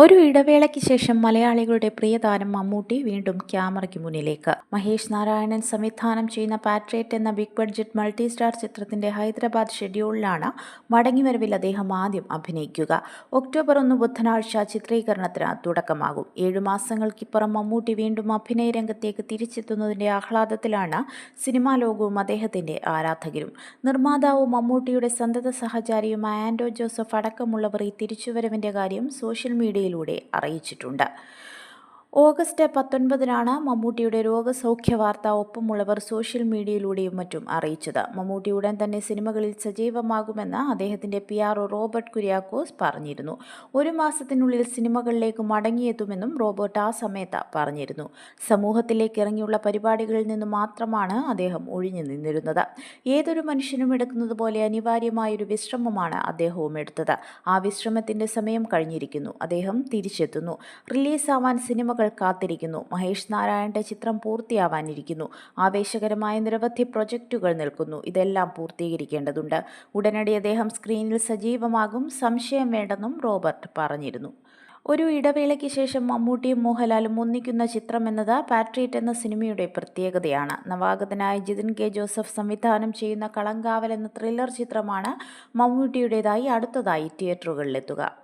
ഒരു ഇടവേളയ്ക്ക് ശേഷം മലയാളികളുടെ പ്രിയതാരം മമ്മൂട്ടി വീണ്ടും ക്യാമറയ്ക്ക് മുന്നിലേക്ക്. മഹേഷ് നാരായണൻ സംവിധാനം ചെയ്യുന്ന പാട്രേറ്റ് എന്ന ബിഗ് ബഡ്ജറ്റ് മൾട്ടി സ്റ്റാർ ചിത്രത്തിന്റെ ഹൈദരാബാദ് ഷെഡ്യൂളിലാണ് മടങ്ങിവരവിൽ അദ്ദേഹം ആദ്യം അഭിനയിക്കുക. ഒക്ടോബർ ഒന്ന് ബുധനാഴ്ച ചിത്രീകരണത്തിന് തുടക്കമാകും. ഏഴു മാസങ്ങൾക്കിപ്പുറം മമ്മൂട്ടി വീണ്ടും അഭിനയ രംഗത്തേക്ക് തിരിച്ചെത്തുന്നതിന്റെ ആഹ്ലാദത്തിലാണ് സിനിമാ ലോകവും അദ്ദേഹത്തിന്റെ ആരാധകരും. നിർമ്മാതാവും മമ്മൂട്ടിയുടെ സന്തത സഹചാരിയുമായ ആൻഡോ ജോസഫ് അടക്കമുള്ളവർ ഈ തിരിച്ചുവരവിന്റെ കാര്യം സോഷ്യൽ മീഡിയയിലൂടെ അറിയിച്ചിട്ടുണ്ട്. ഓഗസ്റ്റ് പത്തൊൻപതിനാണ് മമ്മൂട്ടിയുടെ രോഗസൗഖ്യ വാർത്ത ഒപ്പമുള്ളവർ സോഷ്യൽ മീഡിയയിലൂടെയും മറ്റും അറിയിച്ചത്. മമ്മൂട്ടി ഉടൻ തന്നെ സിനിമകളിൽ സജീവമാകുമെന്ന് അദ്ദേഹത്തിന്റെ പി ആർ റോബർട്ട് കുര്യാക്കോസ് പറഞ്ഞിരുന്നു. ഒരു മാസത്തിനുള്ളിൽ സിനിമകളിലേക്ക് മടങ്ങിയെത്തുമെന്നും റോബർട്ട് ആ സമയത്ത് പറഞ്ഞിരുന്നു. സമൂഹത്തിലേക്ക് ഇറങ്ങിയുള്ള പരിപാടികളിൽ നിന്ന് മാത്രമാണ് അദ്ദേഹം ഒഴിഞ്ഞു നിന്നിരുന്നത്. ഏതൊരു മനുഷ്യനും എടുക്കുന്നത് പോലെ അനിവാര്യമായൊരു വിശ്രമമാണ് അദ്ദേഹവും എടുത്തത്. ആ വിശ്രമത്തിന്റെ സമയം കഴിഞ്ഞിരിക്കുന്നു. അദ്ദേഹം തിരിച്ചെത്തുന്നു. റിലീസാവാൻ കാത്തിരിക്കുന്നു. മഹേഷ് നാരായണന്റെ ചിത്രം പൂർത്തിയാവാനിരിക്കുന്നു. ആവേശകരമായ നിരവധി പ്രൊജക്റ്റുകൾ നിൽക്കുന്നു. ഇതെല്ലാം പൂർത്തീകരിക്കേണ്ടതുണ്ട്. ഉടനടി അദ്ദേഹം സ്ക്രീനിൽ സജീവമാകും. സംശയം വേണ്ടെന്നും റോബർട്ട് പറഞ്ഞിരുന്നു. ഒരു ഇടവേളയ്ക്ക് ശേഷം മമ്മൂട്ടിയും മോഹൻലാലും ഒന്നിക്കുന്ന ചിത്രം എന്നത് പാട്രിയറ്റ് എന്ന സിനിമയുടെ പ്രത്യേകതയാണ്. നവാഗതനായ ജിതിൻ കെ. ജോസഫ് സംവിധാനം ചെയ്യുന്ന കളങ്കാവൽ എന്ന ത്രില്ലർ ചിത്രമാണ് മമ്മൂട്ടിയുടേതായി അടുത്തതായി തിയേറ്ററുകളിലെത്തുക.